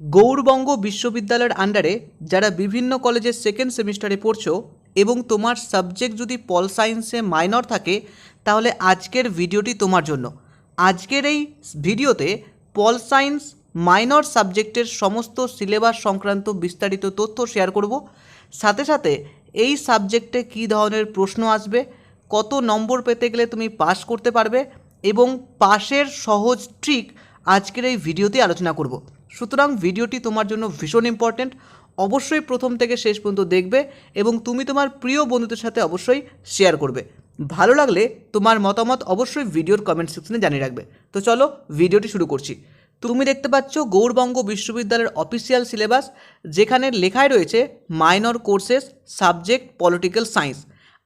গৌরবঙ্গ বিশ্ববিদ্যালয়ের আন্ডারে যারা বিভিন্ন কলেজের সেকেন্ড সেমিস্টারে পড়ছো এবং তোমার সাবজেক্ট যদি পল সায়েন্সে মাইনর থাকে, তাহলে আজকের ভিডিওটি তোমার জন্য। আজকের এই ভিডিওতে পল সায়েন্স মাইনর সাবজেক্টের সমস্ত সিলেবাস সংক্রান্ত বিস্তারিত তথ্য শেয়ার করব। সাথে সাথে এই সাবজেক্টে কী ধরনের প্রশ্ন আসবে, কত নম্বর পেতে গেলে তুমি পাস করতে পারবে এবং পাশের সহজ ট্রিক আজকের এই ভিডিওতে আলোচনা করব। সুতরাং ভিডিওটি তোমার জন্য ভীষণ ইম্পর্ট্যান্ট অবশ্যই প্রথম থেকে শেষ পর্যন্ত দেখবে এবং তুমি তোমার প্রিয় বন্ধুদের সাথে অবশ্যই শেয়ার করবে। ভালো লাগলে তোমার মতামত অবশ্যই ভিডিওর কমেন্ট সেকশনে জানিয়ে রাখবে। তো চলো ভিডিওটি শুরু করছি। তুমি দেখতে পাচ্ছ গৌরবঙ্গ বিশ্ববিদ্যালয়ের অফিসিয়াল সিলেবাস যেখানে লেখায় রয়েছে minor courses subject political science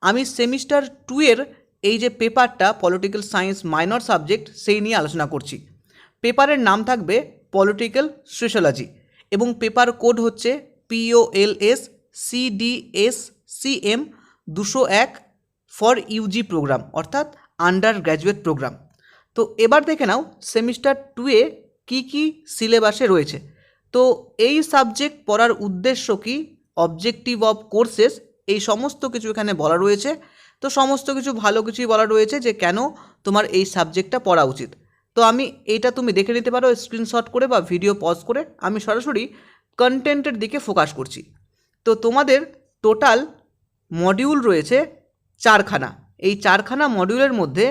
আমি সেমিস্টার টু এর এই যে পেপারটা পলিটিক্যাল সায়েন্স মাইনর সাবজেক্ট সেই নিয়ে আলোচনা করছি। পেপারের নাম থাকবে পলিটিক্যাল সোশ্যালজি এবং পেপার কোড হচ্ছে পিওএলএস সিডিএস সিএম দুশো এক ফর ইউজি প্রোগ্রাম অর্থাৎ আন্ডার গ্র্যাজুয়েট প্রোগ্রাম তো এবার দেখে নাও সেমিস্টার টুয়ে কী কী সিলেবাসে রয়েছে। তো এই সাবজেক্ট পড়ার উদ্দেশ্য কি? অবজেক্টিভ অফ কোর্সেস এই সমস্ত কিছু এখানে বলা রয়েছে। তো সমস্ত কিছু ভালো কিছুই বলা রয়েছে যে কেন তোমার এই সাবজেক্টটা পড়া উচিত। তো আমি এইটা তুমি দেখে নিতে পারো স্ক্রিনশট করে বা ভিডিও পজ করে আমি সরাসরি কন্টেন্টের দিকে ফোকাস করছি। তো তোমাদের টোটাল মডিউল রয়েছে চারখানা। এই চারখানা মডিউলের মধ্যে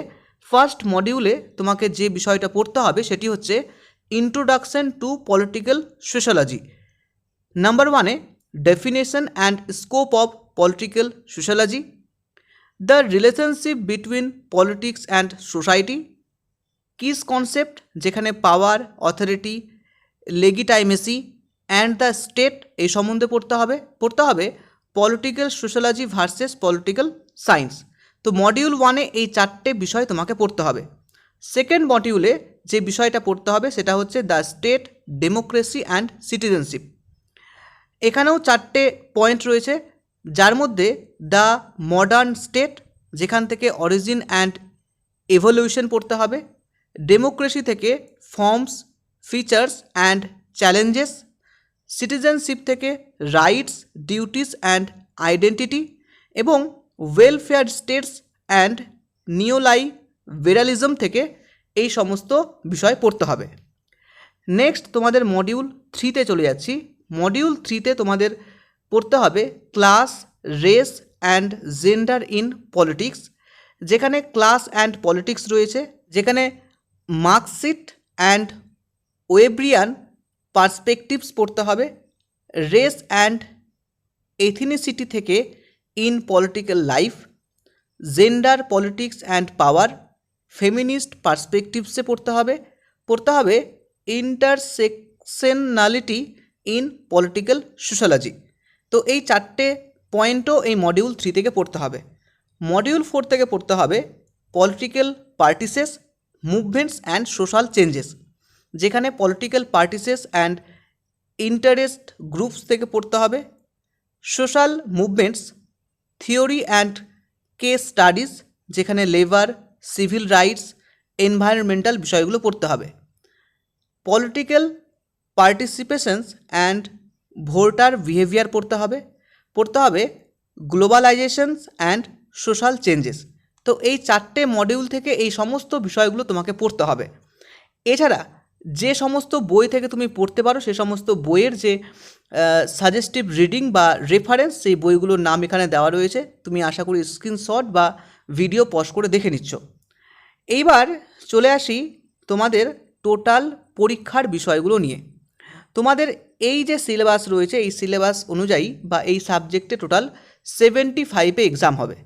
ফার্স্ট মডিউলে তোমাকে যে বিষয়টা পড়তে হবে সেটি হচ্ছে introduction to political sociology number ওয়ানে definition and scope of political sociology the relationship between politics and society keys concept, যেখানে power, authority, legitimacy and the state এই সম্বন্ধে পড়তে হবে। পড়তে হবে political sociology versus political science তো মডিউল ওয়ানে এই চারটে বিষয় তোমাকে পড়তে হবে। সেকেন্ড মডিউলে যে বিষয়টা পড়তে হবে, সেটা হচ্ছে the state democracy and citizenship এখানেও চারটে পয়েন্ট রয়েছে, যার মধ্যে দ্য মডার্ন স্টেট যেখান থেকে অরিজিন অ্যান্ড এভলিউশন পড়তে হবে। ডেমোক্রেসি থেকে forms features and challenges citizenship থেকে রাইটস ডিউটিস অ্যান্ড আইডেন্টিটি এবং welfare states and neoliberalism থেকে এই সমস্ত বিষয় পড়তে হবে। নেক্সট তোমাদের মডিউল থ্রিতে চলে যাচ্ছি। মডিউল থ্রিতে তোমাদের পড়তে হবে class race and gender in politics যেখানে ক্লাস অ্যান্ড পলিটিক্স রয়েছে, যেখানে মার্কশিট অ্যান্ড ওয়েব্রিয়ান পার্সপেকটিভস পড়তে হবে। রেস অ্যান্ড এথিনিসিটি থেকে in political life, gender politics and power, feminist পার্সপেকটিভসে পড়তে হবে। পড়তে হবে ইন্টারসেকশনালিটি ইন পলিটিক্যাল সোশ্যালজি। তো এই চারটে পয়েন্টও এই মডিউল থ্রি থেকে পড়তে হবে। মডিউল ফোর থেকে পড়তে হবে political parties movements and social changes যেখানে political parties and interest groups থেকে পড়তে হবে social movements theory and case studies যেখানে লেবার সিভিল রাইটস এনভায়রনমেন্টাল বিষয়গুলো পড়তে হবে political participations and voter behaviour পড়তে হবে পড়তে হবে গ্লোবালাইজেশনস অ্যান্ড সোশ্যাল চেঞ্জেস তো এই চারটে মডিউল থেকে এই সমস্ত বিষয়গুলো তোমাকে পড়তে হবে। এছাড়া যে সমস্ত বই থেকে তুমি পড়তে পারো, সে সমস্ত বইয়ের যে সাজেস্টিভ রিডিং বা রেফারেন্স সেই বইগুলোর নাম এখানে দেওয়া রয়েছে। তুমি আশা করি স্ক্রিনশট বা ভিডিও পজ করে দেখে নিচ্ছ। এইবার চলে আসি তোমাদের টোটাল পরীক্ষার বিষয়গুলো নিয়ে। তোমাদের এই যে সিলেবাস রয়েছে, এই সিলেবাস অনুযায়ী বা এই সাবজেক্টে টোটাল সেভেন্টি ফাইভে এক্সাম হবে।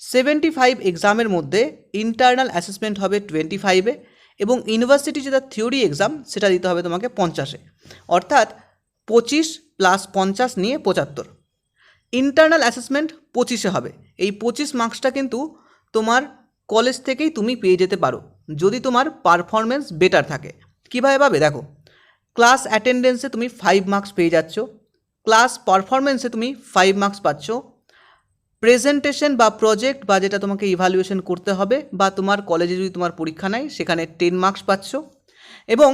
সেভেন্টি ফাইভ এক্সামের মধ্যে ইন্টারনাল অ্যাসেসমেন্ট হবে টোয়েন্টি ফাইভে এবং ইউনিভার্সিটি যেটা থিওরি এক্সাম সেটা দিতে হবে তোমাকে পঞ্চাশে। অর্থাৎ পঁচিশ প্লাস পঞ্চাশ নিয়ে পঁচাত্তর। ইন্টারনাল অ্যাসেসমেন্ট পঁচিশে হবে। এই পঁচিশ মার্কসটা কিন্তু তোমার কলেজ থেকেই তুমি পেয়ে যেতে পারো, যদি তোমার পারফরমেন্স বেটার থাকে। কীভাবে পাবে? দেখো ক্লাস অ্যাটেন্ডেন্সে তুমি ফাইভ মার্কস পেয়ে যাচ্ছ ক্লাস পারফরমেন্সে তুমি ফাইভ মার্কস পাচ্ছ প্রেজেন্টেশন বা প্রজেক্ট বা যেটা তোমাকে ইভ্যালুয়েশন করতে হবে বা তোমার কলেজে যদি তোমার পরীক্ষা নেয় সেখানে টেন মার্কস পাচ্ছ এবং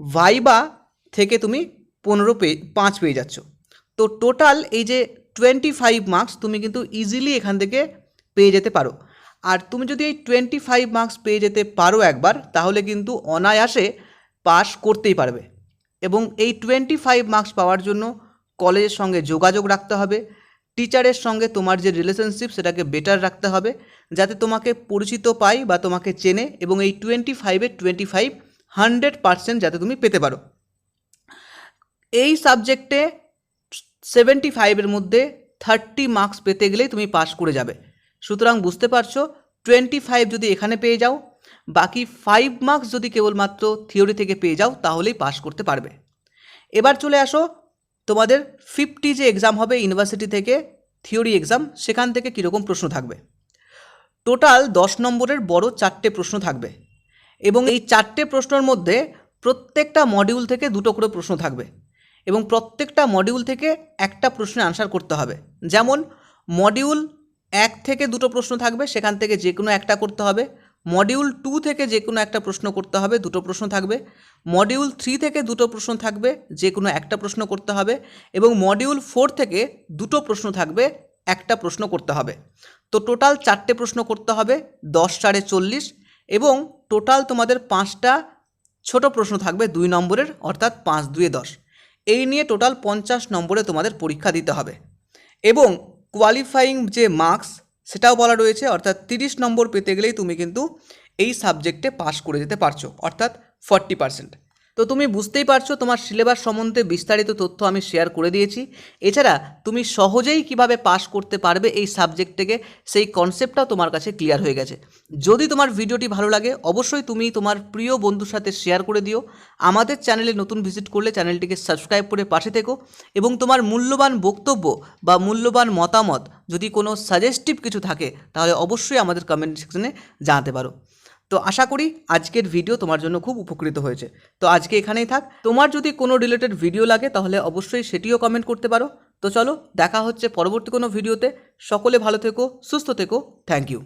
ভাইবা থেকে তুমি পনেরো পেয়ে পাঁচ পেয়ে যাচ্ছ। তো টোটাল এই যে টোয়েন্টি ফাইভ মার্কস তুমি কিন্তু ইজিলি এখান থেকে পেয়ে যেতে পারো। আর তুমি যদি এই টোয়েন্টি ফাইভ মার্কস পেয়ে যেতে পারো একবার, তাহলে কিন্তু অনায়াসে পাস করতেই পারবে। এবং এই টোয়েন্টি ফাইভ মার্কস পাওয়ার জন্য কলেজের সঙ্গে যোগাযোগ রাখতে হবে। টিচারের সঙ্গে তোমার যে রিলেশনশিপ সেটাকে বেটার রাখতে হবে, যাতে তোমাকে পরিচিত পাই বা তোমাকে চেনে এবং এই টোয়েন্টি ফাইভে টোয়েন্টি ফাইভ হান্ড্রেড পারসেন্ট যাতে তুমি পেতে পারো। এই সাবজেক্টে সেভেন্টি ফাইভের মধ্যে থার্টি মার্কস পেতে গেলেই তুমি পাস করে যাবে। সুতরাং বুঝতে পারছ টোয়েন্টি ফাইভ যদি এখানে পেয়ে যাও, বাকি ফাইভ মার্কস যদি কেবলমাত্র থিওরি থেকে পেয়ে যাও, তাহলেই পাস করতে পারবে। এবার চলে আসো তোমাদের ফিফটি যে এক্সাম হবে ইউনিভার্সিটি থেকে থিওরি এক্সাম সেখান থেকে কীরকম প্রশ্ন থাকবে? টোটাল দশ নম্বরের বড় চারটে প্রশ্ন থাকবে। এবং এই চারটে প্রশ্নের মধ্যে প্রত্যেকটা মডিউল থেকে দুটো করে প্রশ্ন থাকবে। এবং প্রত্যেকটা মডিউল থেকে একটা প্রশ্নের আনসার করতে হবে। যেমন মডিউল এক থেকে দুটো প্রশ্ন থাকবে, সেখান থেকে যে কোনো একটা করতে হবে। মডিউল টু থেকে যে কোনো একটা প্রশ্ন করতে হবে, দুটো প্রশ্ন থাকবে। মডিউল থ্রি থেকে দুটো প্রশ্ন থাকবে, যে কোনো একটা প্রশ্ন করতে হবে এবং মডিউল ফোর থেকে দুটো প্রশ্ন থাকবে, একটা প্রশ্ন করতে হবে। তো টোটাল চারটে প্রশ্ন করতে হবে, দশ চারে চল্লিশ এবং টোটাল তোমাদের পাঁচটা ছোট প্রশ্ন থাকবে দুই নম্বরের, অর্থাৎ পাঁচ দুয়ে দশ। এই নিয়ে টোটাল পঞ্চাশ নম্বরে তোমাদের পরীক্ষা দিতে হবে। এবং কোয়ালিফাইং যে মার্কস সেটাও বলা রয়েছে, অর্থাৎ তিরিশ নম্বর পেতে গেলেই তুমি কিন্তু এই সাবজেক্টে পাশ করে যেতে পারছ, অর্থাৎ ফর্টি পার্সেন্ট তো তুমি বুঝতেই পারছ তোমার সিলেবাস সম্বন্ধে বিস্তারিত তথ্য আমি শেয়ার করে দিয়েছি। এছাড়া তুমি সহজেই কীভাবে পাস করতে পারবে এই সাবজেক্ট থেকে, সেই কনসেপ্টটাও তোমার কাছে ক্লিয়ার হয়ে গেছে। যদি তোমার ভিডিওটি ভালো লাগে, অবশ্যই তুমি তোমার প্রিয় বন্ধুর সাথে শেয়ার করে দিও। আমাদের চ্যানেলে নতুন ভিজিট করলে চ্যানেলটিকে সাবস্ক্রাইব করে পাশে থেকো। এবং তোমার মূল্যবান বক্তব্য বা মূল্যবান মতামত যদি কোনো সাজেস্টিভ কিছু থাকে, তাহলে অবশ্যই আমাদের কমেন্ট সেকশনে জানাতে পারো। তো আশা করি আজকের ভিডিও তোমার জন্য খুব উপকৃত হয়েছে। তো আজকে এখানেই থাক। তোমার যদি কোনো রিলেটেড ভিডিও লাগে, তাহলে অবশ্যই সেটিও কমেন্ট করতে পারো। তো চলো, দেখা হচ্ছে পরবর্তী কোনো ভিডিওতে সকলে ভালো থেকো, সুস্থ থেকো। Thank you